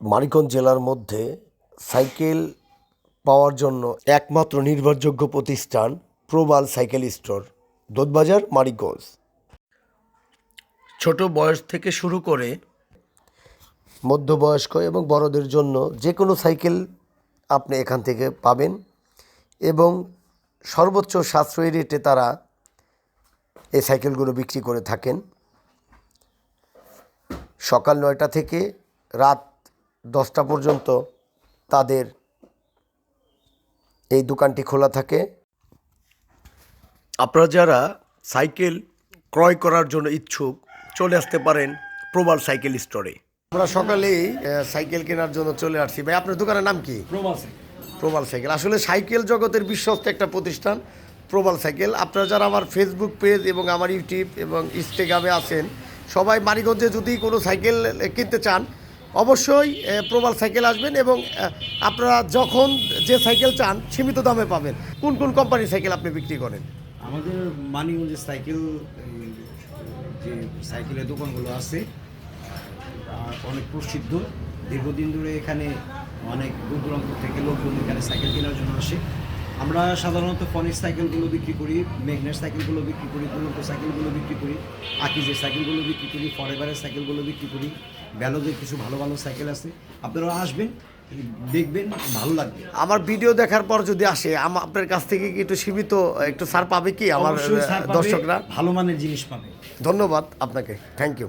মানিকগঞ্জ জেলার মধ্যে সাইকেল পাওয়ার জন্য একমাত্র নির্ভরযোগ্য প্রতিষ্ঠান প্রবাল সাইকেল স্টোর দোদবাজার মানিকগঞ্জ। ছোট বয়স থেকে শুরু করে মধ্যবয়স্ক এবং বড়দের জন্য যে কোনো সাইকেল আপনি এখান থেকে পাবেন এবং সর্বোচ্চ সাশ্রয়ী রেটে তারা এই সাইকেলগুলো বিক্রি করে থাকেন। সকাল নয়টা থেকে রাত দশটা পর্যন্ত তাদের এই দোকানটি খোলা থাকে। আপনারা যারা সাইকেল ক্রয় করার জন্য ইচ্ছুক চলে আসতে পারেন প্রবাল সাইকেল স্টোরে। আমরা সকালেই সাইকেল কেনার জন্য চলে আসছি। ভাই আপনার দোকানের নাম কি? প্রবাল সাইকেল। আসলে সাইকেল জগতের বিশ্বস্ত একটা প্রতিষ্ঠান প্রবাল সাইকেল। আপনারা যারা আমার ফেসবুক পেজ এবং আমার ইউটিউব এবং ইনস্টাগ্রামে আছেন সবাই মানিগঞ্জে যদি কোনো সাইকেল কিনতে চান অবশ্যই প্রবাল সাইকেল আসবেন এবং আপনারা যখন যে সাইকেল চান, সীমিত দামে পাবেন। কোন কোন কোম্পানির সাইকেল আপনি বিক্রি করেন? আমাদের মানিগঞ্জে সাইকেল, যে সাইকেলের দোকানগুলো আছে অনেক প্রসিদ্ধ। দীর্ঘদিন ধরে এখানে অনেক দূর দূরান্ত থেকে লোকজন এখানে সাইকেল কেনার জন্য আসে। আমরা সাধারণত ফনিক সাইকেলগুলো বিক্রি করি ম্যাগনেট সাইকেলগুলো বিক্রি করি দুরন্ত সাইকেলগুলো বিক্রি করি আকিজের সাইকেলগুলো বিক্রি করি ফরেভারের সাইকেলগুলো বিক্রি করি ভ্যালোজের কিছু ভালো ভালো সাইকেল আছে। আপনারা আসবেন দেখবেন ভালো লাগবে। আমার ভিডিও দেখার পর যদি আসে আপনার কাছ থেকে কি একটু সীমিত একটু ছাড় পাবে কি আমার দর্শকরা? ভালো মানের জিনিস পাবে। ধন্যবাদ আপনাকে thank you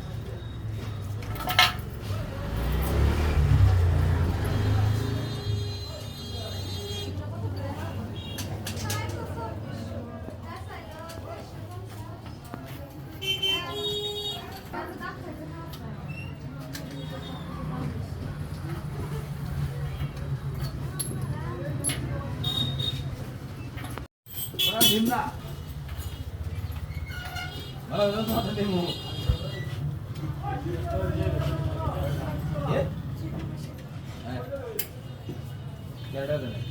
Simla. Oh, that's not the demo. Yeah? Yeah, that's it.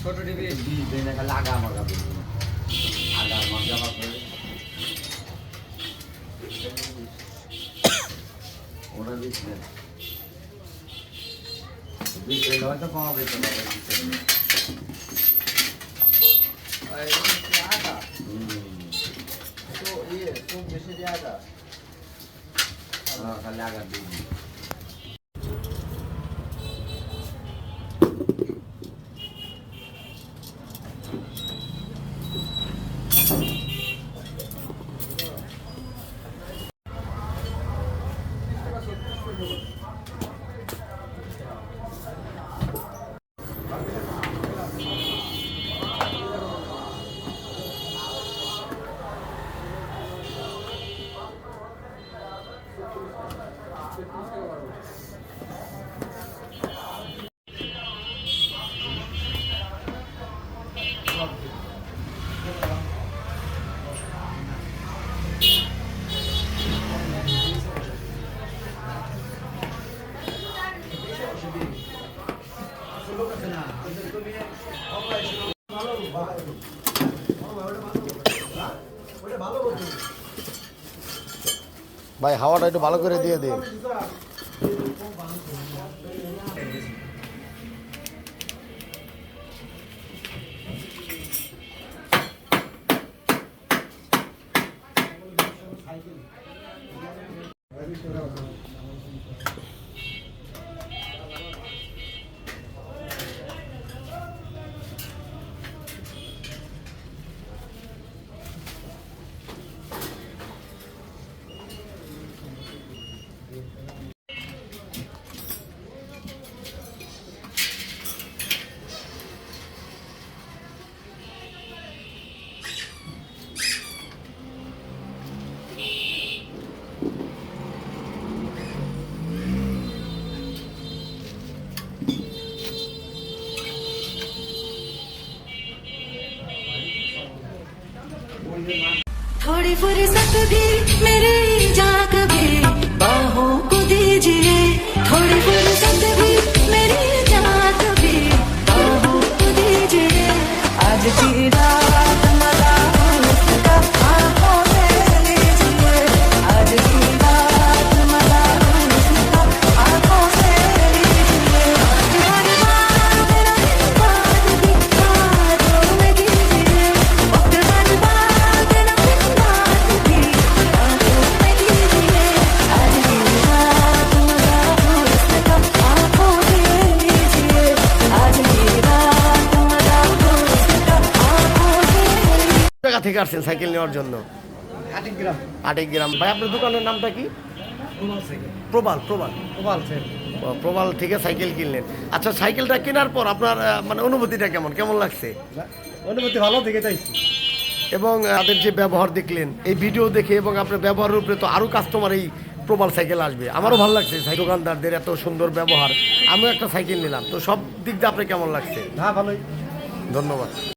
ছোট টিভি বিশ দিন একটা লাগা আমার কাছে। আগা জামা করে ওটা বিশ দিন বিশ দিন হয়তো কমাবে তো বাবা, বিশ দিন। হ্যাঁ, খালি আগা দিন ভাই হাওয়াটা একটু ভালো করে দিয়ে দিন भी मेरी থেকে আসছেন সাইকেল নেওয়ার জন্য। আটেক গ্রাম। ভাই আপনার দোকানের নামটা কি? প্রবাল প্রবাল ও, প্রবাল থেকে সাইকেল কিনলেন। আচ্ছা সাইকেলটা কেনার পর আপনার মানে অনুভূতিটা কেমন? কেমন লাগছে? অনুভূতি ভালো থেকে চাইছি এবং তাদের যে ব্যবহার দেখলেন এই ভিডিও দেখে এবং আপনার ব্যবহারের উপরে তো আরও কাস্টমার এই প্রবাল সাইকেল আসবে। আমারও ভালো লাগছে দোকানদারদের এত সুন্দর ব্যবহার। আমিও একটা সাইকেল নিলাম। তো সব দিক দিয়ে আপনার কেমন লাগছে? হ্যাঁ ভালোই। ধন্যবাদ।